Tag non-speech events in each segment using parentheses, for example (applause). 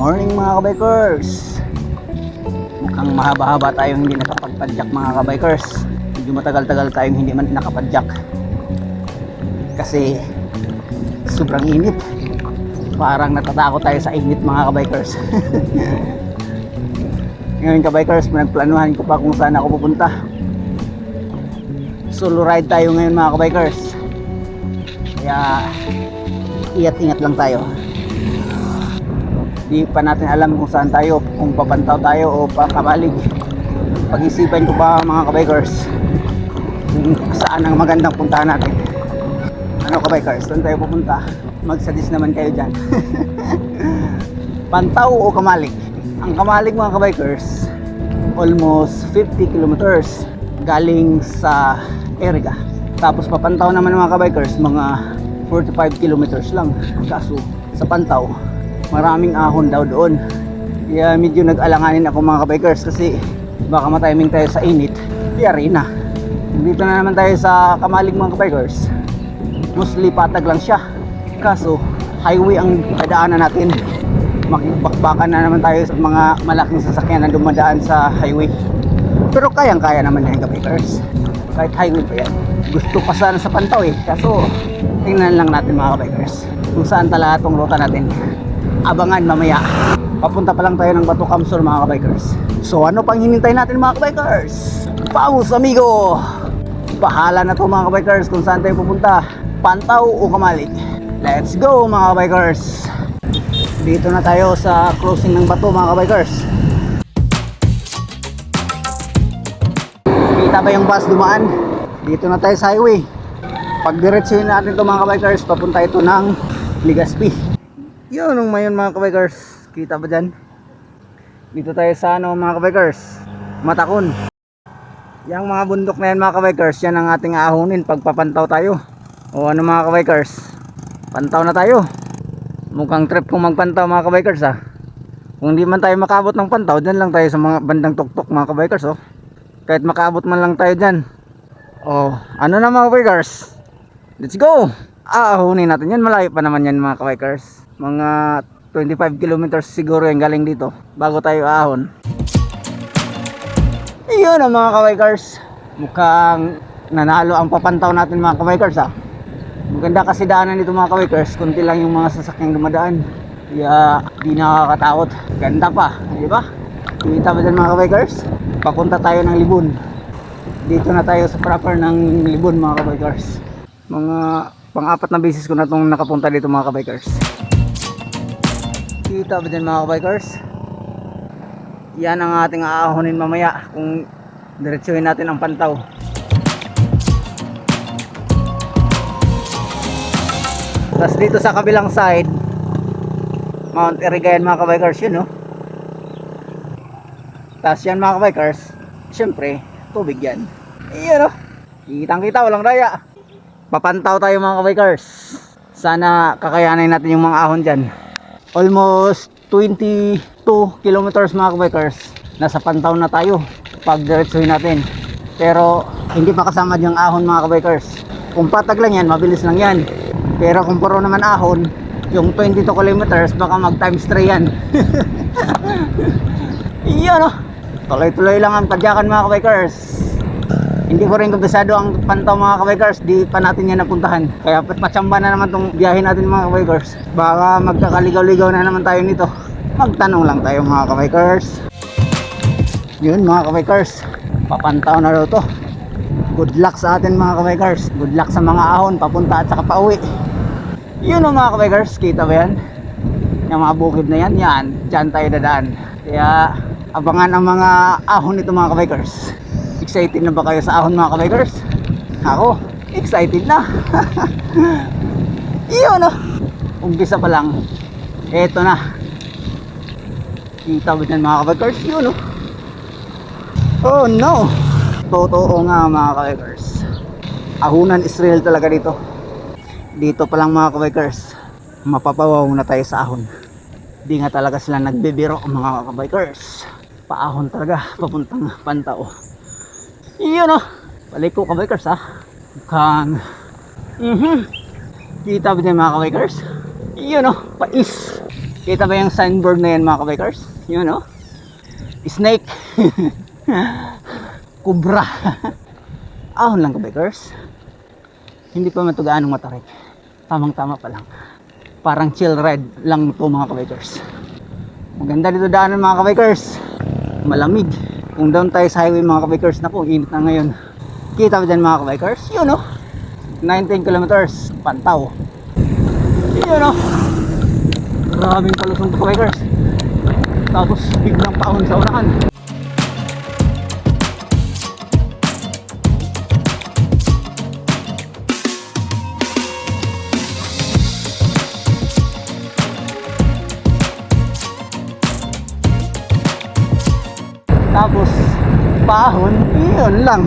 morning mga kabikers. Mukhang mahaba-haba tayong hindi nakapagpadyak mga kabikers. Medyo matagal-tagal tayong hindi man nakapadyak Kasi sobrang init. Parang natatakot tayo sa init mga kabikers. (laughs) Ngayon kabikers, pinagplanuhan ko pa kung saan ako pupunta. Solo ride tayo ngayon mga kabikers. Kaya ingat-ingat lang tayo di pa natin alam kung saan tayo kung papantaw tayo o pakamalig pag-isipan ko pa mga kabikers saan ang magandang puntahan natin. Ano kabikers, saan tayo pupunta? Mag-suggest naman kayo dyan. (laughs) Pantaw o kamalig? Ang kamalig mga kabikers almost 50 kilometers galing sa Eriga tapos papantaw naman mga kabikers mga 45 kilometers lang. Kaso sa pantaw maraming ahon daw doon. Kaya medyo nag-alanganin ako mga kabikers kasi baka matiming tayo sa init yari na dito na naman tayo sa kamalig mga kabikers. Mostly patag lang siya. Kaso highway ang dadaanan natin. Makibakbakan na naman tayo sa mga malaking sasakyan na dumadaan sa highway. Pero kayang kaya naman yan kabikers. Kahit highway pa yan. Gusto pa sana sa pantaw eh. Kaso tingnan lang natin mga kabikers kung saan talaga itong ruta natin abangan mamaya. Papunta pa lang tayo ng Bato Kamsur mga kabikers. So ano pang hinintay natin mga kabikers? Vamos amigo! Bahala na to mga kabikers kung saan tayo pupunta. Pantaw o Kamalig let's go mga kabikers! Dito na tayo sa crossing ng Bato mga kabikers. Kita ba yung bus dumaan? Dito na tayo sa highway. Pag diretsuhin natin to mga kabikers papunta ito ng Ligaspi yun nung mayon mga kabikers. Kita ba dyan? Dito tayo sa ano mga kabikers. Matakon yung mga bundok na yan mga kabikers yan ang ating ahunin pag papantaw tayo. O ano mga kabikers? Pantaw na tayo. Mukhang trip kung magpantaw mga kabikers ah. Kung di man tayo makabot ng pantaw dyan lang tayo sa mga bandang tuktok mga kabikers oh. Kahit makabot man lang tayo dyan. Oh ano na mga kabikers? Let's go aahunin natin yan malayo pa naman yan mga kabikers. Mga 25 kilometers siguro yung galing dito bago tayo ahon yun ang mga kabikers. Mukhang nanalo ang papantaw natin mga kabikers ah. Maganda kasi daanan dito mga kabikers. Kunti lang yung mga sasakyang dumadaan. Kaya di nakakatakot. Ganda pa di ba? Kita ba dyan mga kabikers? Papunta tayo ng Libon dito na tayo sa proper ng Libon mga kabikers. Mga pang-apat na beses ko na itong nakapunta dito mga kabikers. Kita ba dyan mga kabikers? Yan ang ating aahonin mamaya kung diretsuhin natin ang pantaw. Tapos dito sa kabilang side Mount Irigayan mga kabikers yun no? Tapos yan mga kabikers syempre tubig yan. Yun no? Kitang kita walang daya papantaw tayo mga kabikers. Sana kakayanin natin yung mga ahon dyan. Almost 22 kilometers mga kabikers. Nasa pantaw na tayo pag diretsuhin natin. Pero hindi pa kasama yung ahon mga kabikers. Kung patag lang yan mabilis lang yan. Pero kung puro naman ahon yung 22 kilometers baka mag times 3 yan. (laughs) Yun oh. Tuloy-tuloy lang ang padyakan mga kabikers hindi ko rin kabisado ang pantaw mga kabikers. Di pa natin yan napuntahan. Kaya patsamba na naman tong biyahe natin mga kabikers. Baka magkakaligaw-ligaw na naman tayo nito. Magtanong lang tayo mga kabikers. Yun mga kabikers. Papantaw na daw to. Good luck sa atin mga kabikers. Good luck sa mga ahon papunta at saka pauwi. Yun mga kabikers. Kita ba yan? Yung mga bukid na yan yan. Dyan tayo dadaan. Kaya abangan ang mga ahon nito mga kabikers excited na ba kayo sa ahon mga kabikers? Ako excited na. (laughs) Yun o umpisa pa lang. Eto na. Kita ba dyan mga kabikers yun o oh no! Totoo nga mga kabikers. Ahunan Israel talaga dito. Dito pa lang mga kabikers. Mapapawaw na tayo sa ahon. Di nga talaga sila nagbibiro mga kabikers. Paahon talaga papuntang pantaw yun o balik ko kabikers ha mukhang mhm kita ba dyan mga kabikers yun o pais Kita ba yung signboard na yan mga kabikers? Yun no? Snake. (laughs) Kubra. (laughs) Ahon lang kabikers. Hindi pa man ito gaanong matarik. Tamang tama pa lang. Parang chill ride lang ito mga kabikers. Maganda dito daanan mga kabikers. Malamig. Kung down tayo sa highway mga kabikers, naku, init na ngayon. Kita ba dyan mga kabikers? Yun no? 19 kilometers, pantaw. Yun no? Maraming palusong kabikers. Tapos biglang paon sa unahan. Pahon, yun lang.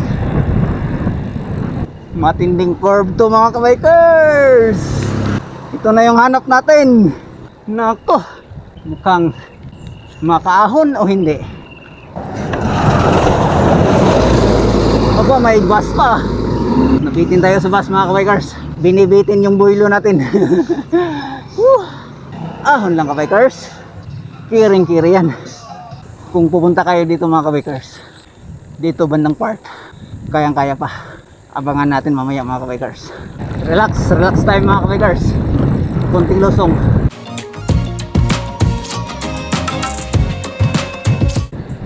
Matinding curve to mga kabikers. Ito na yung hanap natin. Nako, mukhang makaahon o hindi. Aba, may bus pa. Nabitin tayo sa bus mga kabikers. Binibitin yung builo natin. (laughs) Ahon lang kabikers. Kiring-kiri yan kung pupunta kayo dito mga kabikers dito bandang part kayang kaya pa. Abangan natin mamaya mga kabikers. Relax relax time mga kabikers. Konting lusong.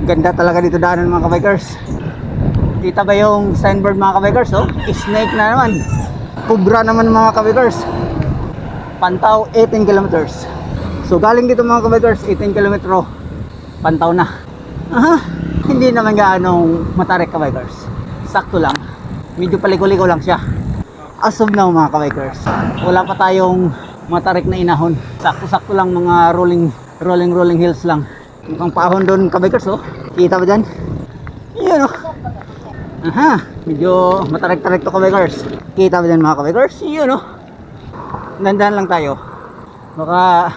Ganda talaga dito daanan mga kabikers. Kita ba yung signboard mga kabikers? Oh? snake na naman. Kubra naman mga kabikers. Pantaw 18 kilometers. So galing dito mga kabikers 18 kilometro. Pantaw na. Aha, hindi naman gaano matarik ka bikers. Sakto lang. Medyo paliko-liko lang siya. As of now mga kabikers, wala pa tayong matarik na inahon. Sakto-sakto lang mga rolling rolling rolling hills lang. Mukhang paahon doon kabikers oh. Kita ba dyan? Yun oh. Aha, medyo matarik-tarik to kabikers. Kita ba dyan mga kabikers? Yun oh. Dandan lang tayo. Baka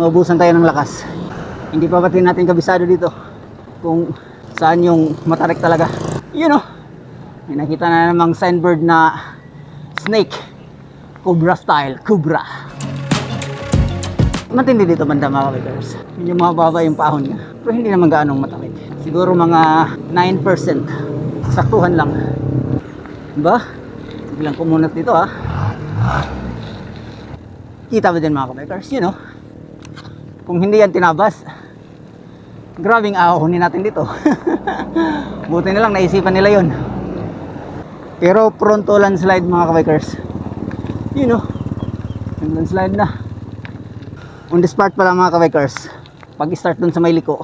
maubusan tayo ng lakas hindi pa pati natin kabisado dito kung saan yung matarik talaga. Yun o may nakita na namang signboard na snake. Cobra style cobra. Matindi dito banda mga kabikers medyo mababa yung pahon niya. Pero hindi naman gaanong matarik siguro mga 9% saktuhan lang. Diba biglang kumunat dito ha kita ba din mga kabikers yun o kung hindi yan tinabas grabing ahonin natin dito. (laughs) Buti na lang naisipan nila yon pero pronto landslide mga kabikers. Yun o yung landslide na. On the spot pala mga kabikers. Pag start dun sa may liko.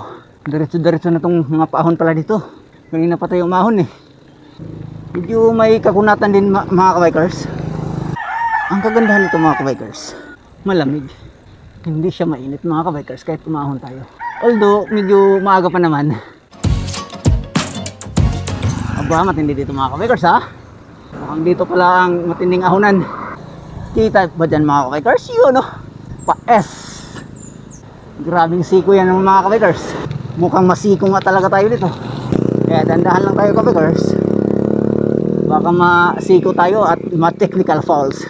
Diretso diretso na tong mga paahon pala dito. Kanina pa tayo umahon eh. Medyo may kakunatan din mga kabikers. Ang kagandahan nito mga kabikers malamig. Hindi siya mainit mga kabikers kahit umahon tayo although medyo maaga pa naman. Aba matindi dito mga kabikers ha? Mukhang dito pala ang matinding ahonan. Kita ba dyan mga kabikers? Yun no? Pa S grabing siko yan ng mga kabikers. Mukhang masiko nga talaga tayo dito kaya dandahan lang tayo kabikers. Baka masiko tayo at ma-technical falls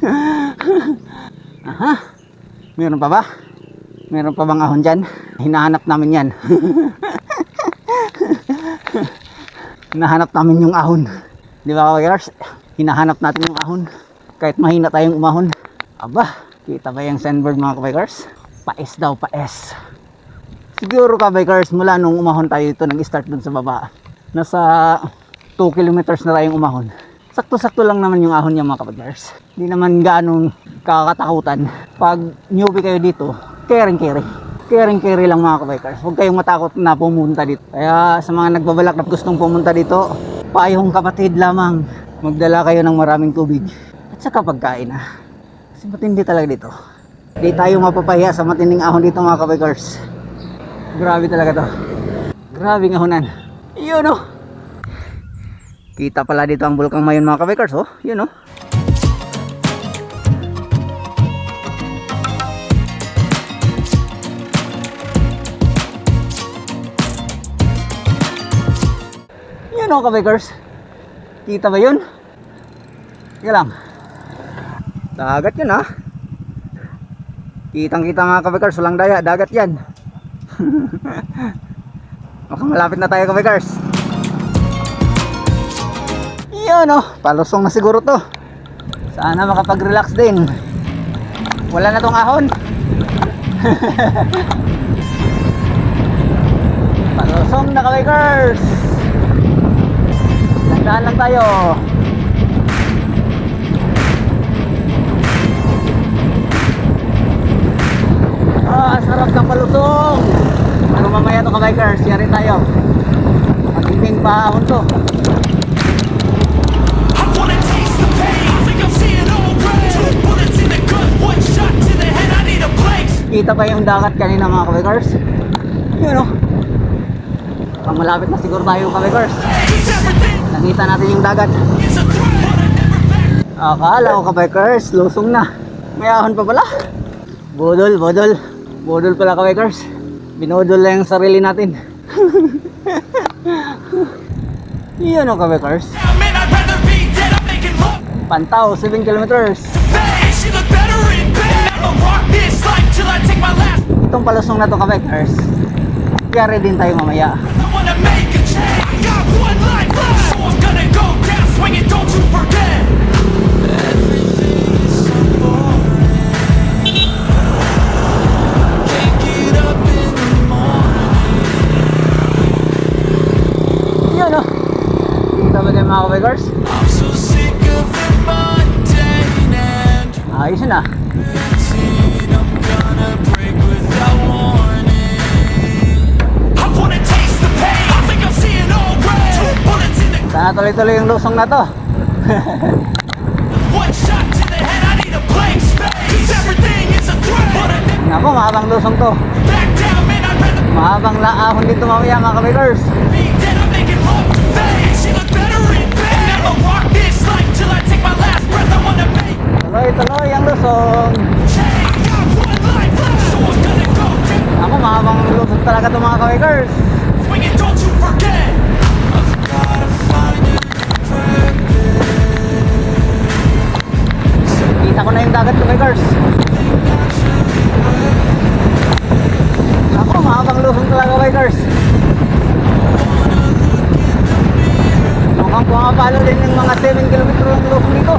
(laughs) aha. Meron pa ba? Meron pa bang ahon dyan? Hinahanap namin yan. (laughs) Hinahanap namin yung ahon. Di ba kawagers? Hinahanap natin yung ahon. Kahit mahina tayong umahon. Aba, kita ba yung sandboard mga kabikers? Paes daw, paes. Siguro kabikers, mula nung umahon tayo dito, nag-start dun sa baba. Nasa 2 kilometers na tayong umahon. Sakto-sakto lang naman yung ahon niya mga kabikers. Hindi naman ganong kakatakutan. Pag newbie kayo dito, caring-carry. Caring-carry lang mga kabikers. Huwag kayong matakot na pumunta dito. Kaya sa mga nagbabalak na gustong pumunta dito, payong kapatid lamang. Magdala kayo ng maraming tubig. At saka pagkain na. Kasi matindi talaga dito. Hindi tayo mapapahiya sa matinding ahon dito mga kabikers. Grabe talaga to. Grabe ng ahonan. Yun oh. Kita pala dito ang bulkang mayon mga kabikers oh. Yun oh. Oh kabikers. Kita ba yun? Sige lang. Dagat yun ah. Kitang kita mga kabikers, walang daya, dagat yan. (laughs) Malapit na tayo kabikers. Yun oh, palusong na siguro to. Sana makapag-relax din. Wala na tong ahon. (laughs) palusong na kabikers. Tandaan lang tayo. Ah, sarap ng palusong. Ano mamaya to kabikers, yari tayo. Magiging paahon to. I wanna taste the pain. I think I'm seeing all red. Two bullets in the gut, one shot to the head. I need a break. Kita pa yung dagat kanina mga kabikers. Yun o. Pang malapit na siguro tayo kabikers. Everything. Nakita natin yung dagat. It's a threat, but I never back. Akala ko kabikers, lusong na. May ahon pa pala. Budol, budol. Budol pala kabikers. Binudol lang yung sarili natin. Yun o kabikers. Pantaw, 7 kilometers. Itong palusong na to kabikers. Yari din tayo mamaya. Red. Two bullets in the Sana tuloy-tuloy yung lusong na to. To Nako, mahabang lusong to. Mahabang laahon dito mamaya mga kabikers. be dead. I'm making love to fame. She look better in Kita ko na yung dagat kabikers. Ako, mahabang lusong talaga kabikers. Mukhang pumapalo din yung mga 7 km yung lusong dito.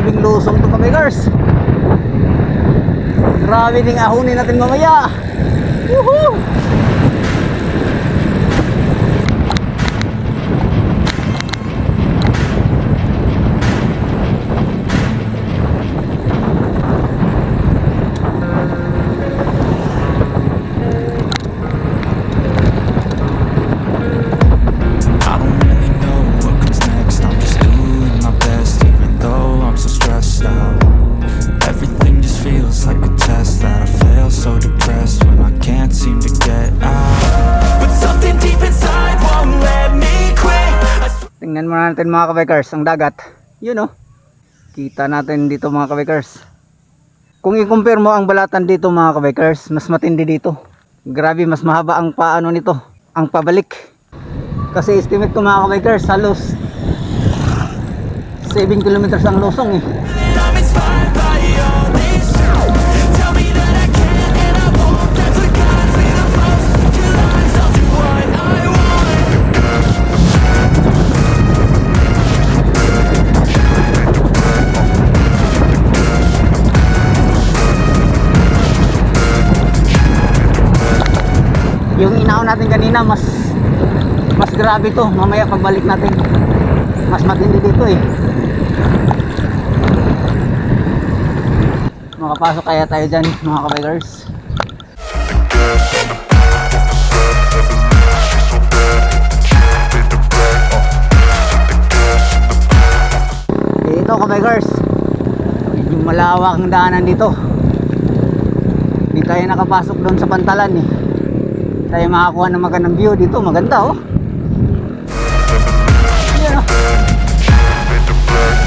Grabing lusong to kabikers. Grabe ding ahunin natin mamaya. Woohoo! Muna natin mga kabikers, ang dagat. Yun o. Kita natin dito mga kabikers. Kung i-compare mo ang balatan dito mga kabikers, mas matindi dito. Grabe, mas mahaba ang paano nito. Ang pabalik. Kasi estimate ko mga kabikers, halos 7 kilometers ang lusong eh. Natin kanina, mas mas grabe to. Mamaya pagbalik natin, mas matindi dito eh. Makapasok kaya tayo dyan, mga kabikers. Dito kabikers, medyo malawak ang daanan dito. Hindi tayo nakapasok doon sa pantalan eh. Tayo makakuha ng magandang view dito. Maganda oh.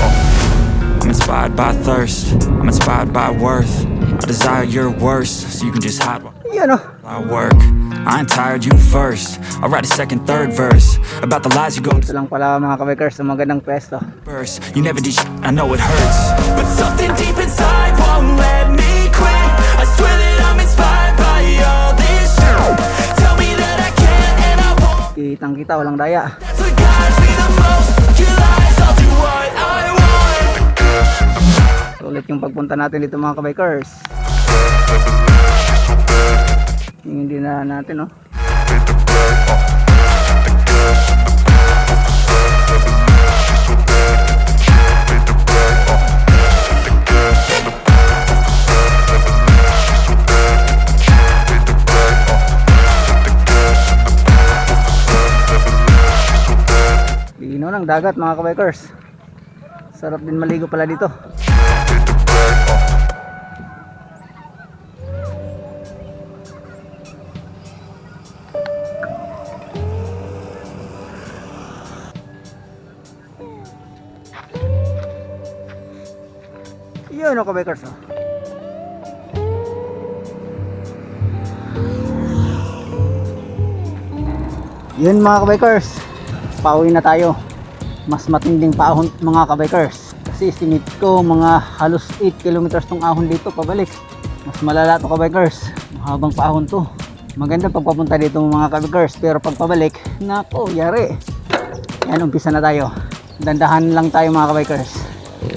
Oh. I'm inspired by thirst, I'm inspired by worth. I desire your worst, so you can just hide Yan oh. I work. I ain't tired, you first. I'll write a second, third verse about the lies you go Ito lang pala mga kabikers sa magandang pwesto. burst. You never did I know it hurts. But something deep inside Kitang kita, walang daya. Want. Sulit yung pagpunta natin dito mga kabikers. Hindi na natin oh. Lino ng dagat mga kabikers. Sarap din maligo pala dito. Yun o kabikers oh. Yun mga kabikers Pauwi na tayo Mas matinding paahon mga kabikers. Kasi estimate ko mga halos 8 kilometers tong ahon dito pabalik. Mas malala to kabikers. Mahabang paahon to. Maganda pagpapunta dito mga kabikers. Pero pag pabalik Nako yari. Yan umpisa na tayo. Dandahan lang tayo mga kabikers.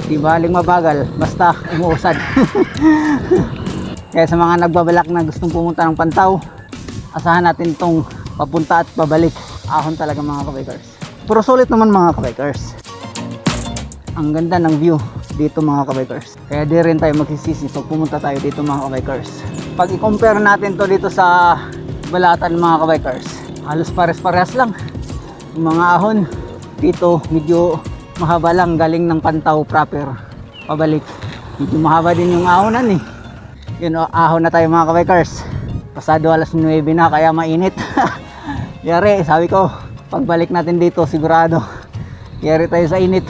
Di baling mabagal? Basta umuusad. (laughs) Kaya sa mga nagbabalak na gustong pumunta ng Pantaw Asahan natin tong papunta at pabalik. Ahon talaga mga kabikers pero sulit naman mga kabikers. Ang ganda ng view dito mga kabikers. Kaya di rin tayo magsisisi. Pag pumunta tayo dito mga kabikers. Pag i-compare natin to dito sa balatan mga kabikers halos pares-pares lang. Yung mga ahon dito medyo mahaba lang. Galing ng pantaw proper. Pabalik. Medyo mahaba din yung ahonan eh. Yun o, ahon na tayo mga kabikers. Pasado alas 9 na kaya mainit. (laughs) Yari sabi ko pagbalik natin dito sigurado. Yari tayo sa init.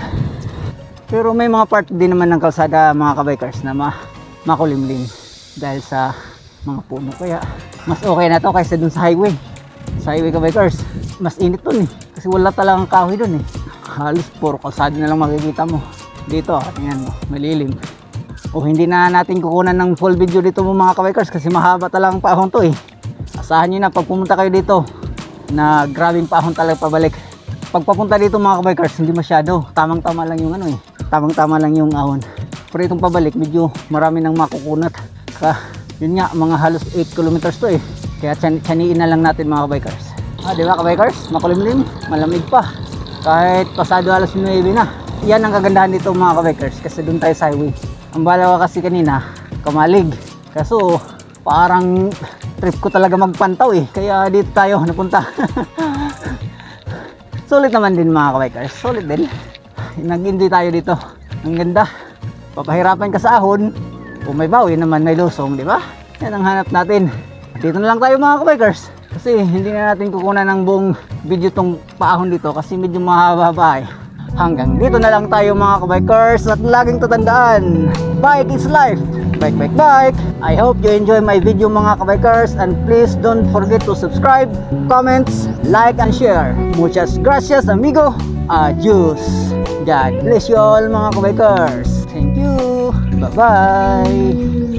Pero may mga part din naman ng kalsada mga kabikers na ma makulimlim dahil sa mga puno. Kaya mas okay na to kaysa dun sa highway. Sa highway kabikers. Mas init dun eh. Kasi wala talagang kahoy dun eh. Halos puro kalsada na lang makikita mo. Dito tingnan mo malilim. O hindi na natin kukunan ng full video dito mo mga kabikers kasi mahaba talagang paahon to eh. Asahan nyo na pag pumunta kayo dito na grabing paahon talaga pabalik. Pag papunta dito mga kabikers hindi masyado. Tamang tama lang yung ano eh. Tamang tama lang yung ahon. Pero itong pabalik medyo marami nang makukunat. Ka yun nga mga halos 8 kilometers to eh. Kaya tsan tsaniin na lang natin mga kabikers. Ah di ba kabikers? Makulimlim malamig pa. Kahit pasado alas 9 na. Yan ang kagandahan dito mga kabikers kasi doon tayo sa highway. Ang balawa kasi kanina kamalig. Kaso parang trip ko talaga magpantaw eh. Kaya dito tayo napunta. (laughs) Sulit naman din mga kabikers. Sulit din. Nag-enjoy tayo dito. Ang ganda. Papahirapan ka sa ahon. Kung may bawi naman may lusong di ba? Yan ang hanap natin. Dito na lang tayo mga kabikers. Kasi hindi na natin kukunan ng buong video tong paahon dito kasi medyo mahaba eh. Hanggang dito na lang tayo mga kabikers. At laging tatandaan bike is life bike bike bike I hope you enjoy my video mga kabikers. And please don't forget to subscribe comments like and share. Muchas gracias amigo. Adios. God bless you all mga kabikers. Thank you. Bye bye